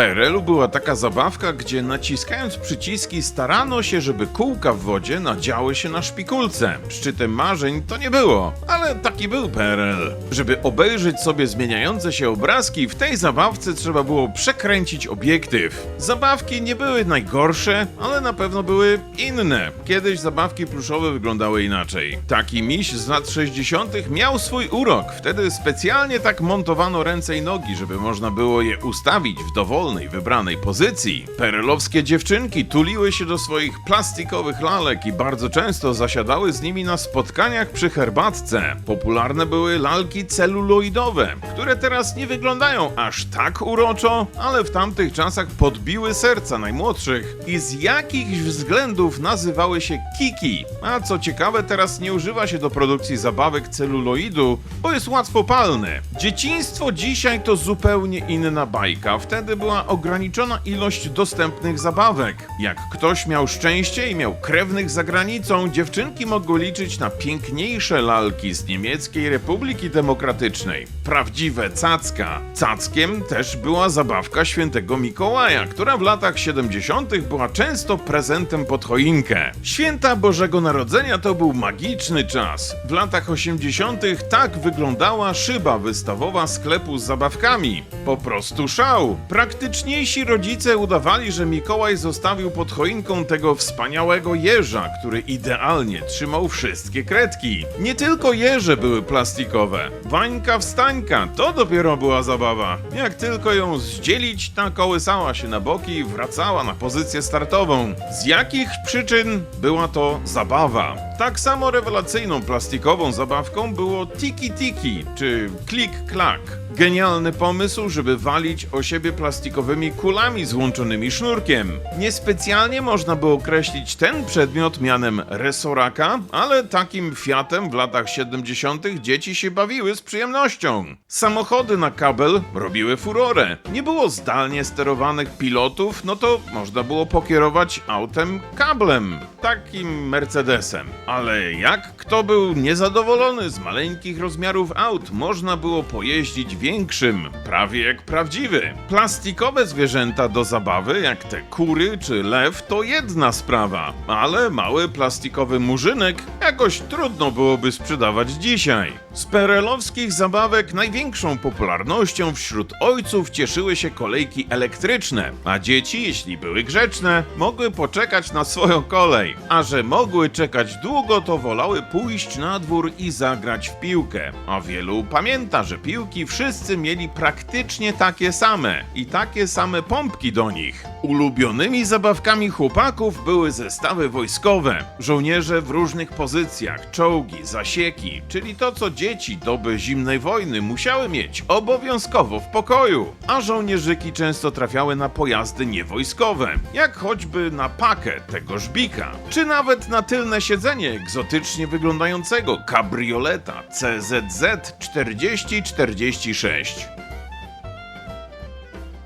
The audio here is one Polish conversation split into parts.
PRL-u była taka zabawka, gdzie naciskając przyciski starano się, żeby kółka w wodzie nadziały się na szpikulce. Szczytem marzeń to nie było, ale taki był PRL. Żeby obejrzeć sobie zmieniające się obrazki, w tej zabawce trzeba było przekręcić obiektyw. Zabawki nie były najgorsze, ale na pewno były inne. Kiedyś zabawki pluszowe wyglądały inaczej. Taki miś z lat 60. miał swój urok. Wtedy specjalnie tak montowano ręce i nogi, żeby można było je ustawić w dowolnej, wybranej pozycji. Perelowskie dziewczynki tuliły się do swoich plastikowych lalek i bardzo często zasiadały z nimi na spotkaniach przy herbatce. Popularne były lalki celuloidowe, które teraz nie wyglądają aż tak uroczo, ale w tamtych czasach podbiły serca najmłodszych i z jakichś względów nazywały się kiki. A co ciekawe, teraz nie używa się do produkcji zabawek celuloidu, bo jest łatwopalne. Dzieciństwo dzisiaj to zupełnie inna bajka. Wtedy była ograniczona ilość dostępnych zabawek. Jak ktoś miał szczęście i miał krewnych za granicą, dziewczynki mogły liczyć na piękniejsze lalki z niemieckiej Republiki Demokratycznej. Prawdziwe cacka. Cackiem też była zabawka świętego Mikołaja, która w latach 70. była często prezentem pod choinkę. Święta Bożego Narodzenia to był magiczny czas. W latach 80. tak wyglądała szyba wystawowa sklepu z zabawkami. Po prostu szał. Praktyczniejsi rodzice udawali, że Mikołaj zostawił pod choinką tego wspaniałego jeża, który idealnie trzymał wszystkie kredki. Nie tylko jeże były plastikowe. Wańka wstańka, to dopiero była zabawa. Jak tylko ją zdzielić, ta kołysała się na boki i wracała na pozycję startową. Z jakich przyczyn była to zabawa? Tak samo rewelacyjną plastikową zabawką było Tiki Tiki czy Klik Klak. Genialny pomysł, żeby walić o siebie plastikowymi kulami złączonymi sznurkiem. Niespecjalnie można by określić ten przedmiot mianem resoraka, ale takim Fiatem w latach 70. dzieci się bawiły z przyjemnością. Samochody na kabel robiły furorę. Nie było zdalnie sterowanych pilotów, no to można było pokierować autem kablem, takim Mercedesem. Ale jak kto był niezadowolony z maleńkich rozmiarów aut, można było pojeździć większym, prawie jak prawdziwy. Plastikowe zwierzęta do zabawy, jak te kury czy lew, to jedna sprawa, ale mały plastikowy murzynek jakoś trudno byłoby sprzedawać dzisiaj. Z perelowskich zabawek największą popularnością wśród ojców cieszyły się kolejki elektryczne, a dzieci, jeśli były grzeczne, mogły poczekać na swoją kolej. A że mogły czekać długo, to wolały pójść na dwór i zagrać w piłkę. A wielu pamięta, że piłki wszyscy mieli praktycznie takie same. I takie same pompki do nich. Ulubionymi zabawkami chłopaków były zestawy wojskowe, żołnierze w różnych pozycjach, czołgi, zasieki, czyli to, co dzieci doby zimnej wojny musiały mieć obowiązkowo w pokoju, a żołnierzyki często trafiały na pojazdy niewojskowe, jak choćby na pakę tego żbika, czy nawet na tylne siedzenie egzotycznie wyglądającego kabrioleta CZZ 4046.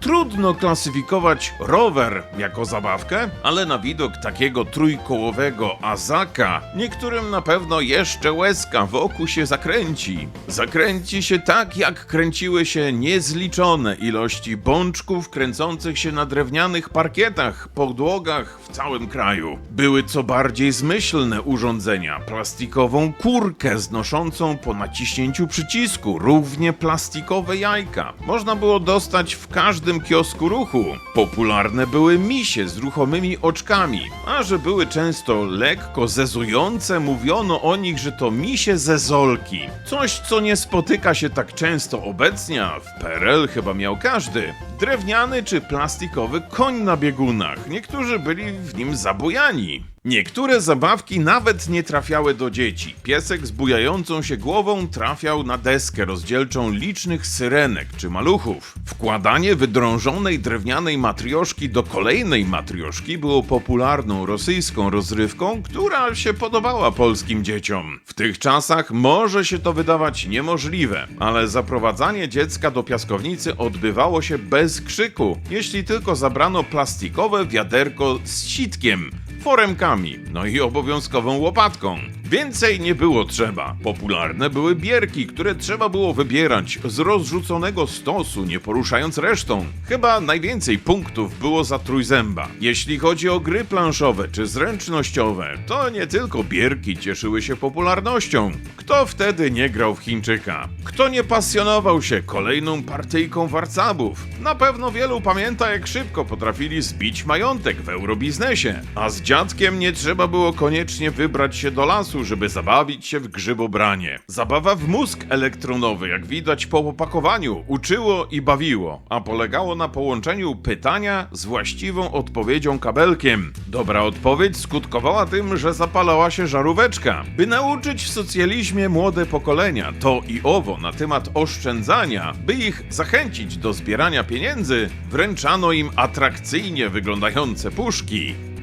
Trudno klasyfikować rower jako zabawkę, ale na widok takiego trójkołowego Azaka niektórym na pewno jeszcze łezka wokół się zakręci. Zakręci się tak, jak kręciły się niezliczone ilości bączków kręcących się na drewnianych parkietach, podłogach w całym kraju. Były co bardziej zmyślne urządzenia, plastikową kurkę znoszącą po naciśnięciu przycisku, równie plastikowe jajka. Można było dostać w każdym kiosku ruchu. Popularne były misie z ruchomymi oczkami, a że były często lekko zezujące, mówiono o nich, że to misie zezolki. Coś, co nie spotyka się tak często obecnie, a w PRL chyba miał każdy. Drewniany czy plastikowy koń na biegunach. Niektórzy byli w nim zabujani. Niektóre zabawki nawet nie trafiały do dzieci. Piesek z bujającą się głową trafiał na deskę rozdzielczą licznych syrenek czy maluchów. Wkładanie wydrążonej drewnianej matrioszki do kolejnej matrioszki było popularną rosyjską rozrywką, która się podobała polskim dzieciom. W tych czasach może się to wydawać niemożliwe, ale zaprowadzanie dziecka do piaskownicy odbywało się bez krzyku, jeśli tylko zabrano plastikowe wiaderko z sitkiem foremkami, no i obowiązkową łopatką. Więcej nie było trzeba. Popularne były bierki, które trzeba było wybierać z rozrzuconego stosu, nie poruszając resztą. Chyba najwięcej punktów było za trójzęba. Jeśli chodzi o gry planszowe czy zręcznościowe, to nie tylko bierki cieszyły się popularnością. Kto wtedy nie grał w Chińczyka? Kto nie pasjonował się kolejną partyjką warcabów? Na pewno wielu pamięta, jak szybko potrafili zbić majątek w eurobiznesie. A z dziadkiem nie trzeba było koniecznie wybrać się do lasu, żeby zabawić się w grzybobranie. Zabawa w mózg elektronowy, jak widać po opakowaniu, uczyło i bawiło, a polegało na połączeniu pytania z właściwą odpowiedzią kabelkiem. Dobra odpowiedź skutkowała tym, że zapalała się żaróweczka. By nauczyć w socjalizmie młode pokolenia to i owo na temat oszczędzania, by ich zachęcić do zbierania pieniędzy, wręczano im atrakcyjnie wyglądające puszki.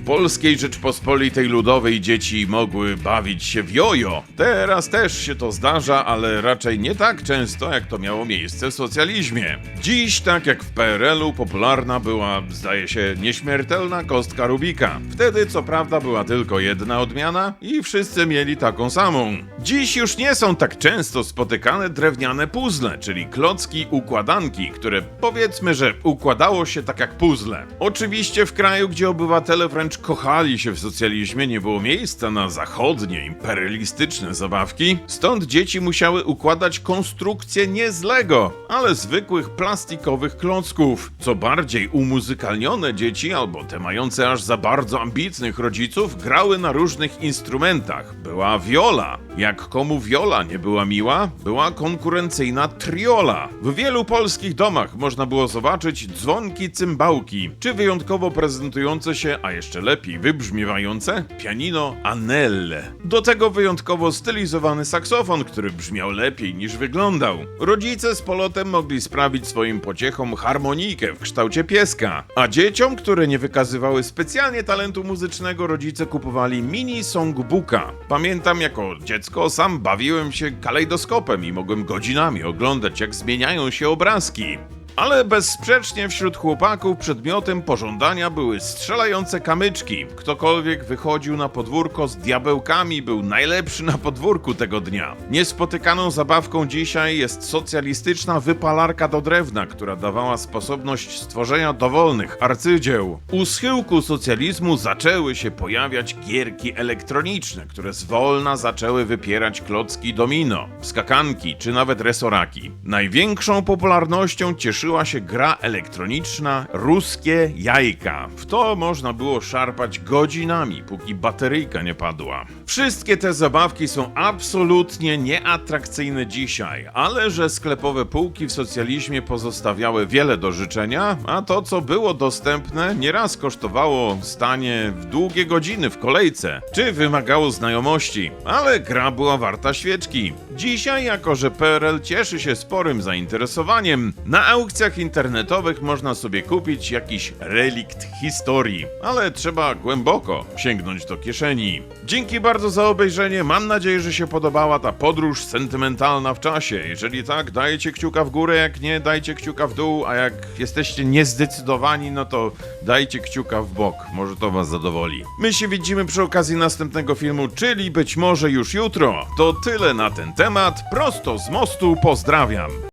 W polskiej Rzeczpospolitej Ludowej dzieci mogły bawić się w jojo. Teraz też się to zdarza, ale raczej nie tak często, jak to miało miejsce w socjalizmie. Dziś, tak jak w PRL-u, popularna była, zdaje się, nieśmiertelna kostka Rubika. Wtedy, co prawda, była tylko jedna odmiana i wszyscy mieli taką samą. Dziś już nie są tak często spotykane drewniane puzzle, czyli klocki układanki, które powiedzmy, że układało się tak jak puzzle. Oczywiście w kraju, gdzie obywatele wręcz kochali się w socjalizmie, nie było miejsca na zachodnie, imperialistyczne zabawki, stąd dzieci musiały układać konstrukcje nie z Lego, ale zwykłych plastikowych klocków. Co bardziej umuzykalnione dzieci, albo te mające aż za bardzo ambitnych rodziców, grały na różnych instrumentach. Była wiola. Jak komu wiola nie była miła, była konkurencyjna triola. W wielu polskich domach można było zobaczyć dzwonki cymbałki, czy wyjątkowo prezentujące się, a jeszcze lepiej wybrzmiewające, pianino Anelle. Do tego wyjątkowo stylizowany saksofon, który brzmiał lepiej niż wyglądał. Rodzice z polotem mogli sprawić swoim pociechom harmonijkę w kształcie pieska, a dzieciom, które nie wykazywały specjalnie talentu muzycznego, rodzice kupowali mini songbooka. Pamiętam jako dziecko sam bawiłem się kalejdoskopem i mogłem godzinami oglądać jak zmieniają się obrazki. Ale bezsprzecznie wśród chłopaków przedmiotem pożądania były strzelające kamyczki. Ktokolwiek wychodził na podwórko z diabełkami był najlepszy na podwórku tego dnia. Niespotykaną zabawką dzisiaj jest socjalistyczna wypalarka do drewna, która dawała sposobność stworzenia dowolnych arcydzieł. U schyłku socjalizmu zaczęły się pojawiać gierki elektroniczne, które zwolna zaczęły wypierać klocki domino, skakanki czy nawet resoraki. Największą popularnością cieszyła się gra elektroniczna Ruskie Jajka. W to można było szarpać godzinami, póki bateryjka nie padła. Wszystkie te zabawki są absolutnie nieatrakcyjne dzisiaj, ale że sklepowe półki w socjalizmie pozostawiały wiele do życzenia, a to co było dostępne nieraz kosztowało stanie w długie godziny w kolejce, czy wymagało znajomości, ale gra była warta świeczki. Dzisiaj, jako że PRL cieszy się sporym zainteresowaniem, na aukcjach internetowych można sobie kupić jakiś relikt historii, ale trzeba głęboko sięgnąć do kieszeni. Dzięki bardzo za obejrzenie, mam nadzieję, że się podobała ta podróż sentymentalna w czasie. Jeżeli tak, dajcie kciuka w górę, jak nie, dajcie kciuka w dół, a jak jesteście niezdecydowani, no to dajcie kciuka w bok, może to was zadowoli. My się widzimy przy okazji następnego filmu, czyli być może już jutro. To tyle na ten temat, prosto z mostu pozdrawiam.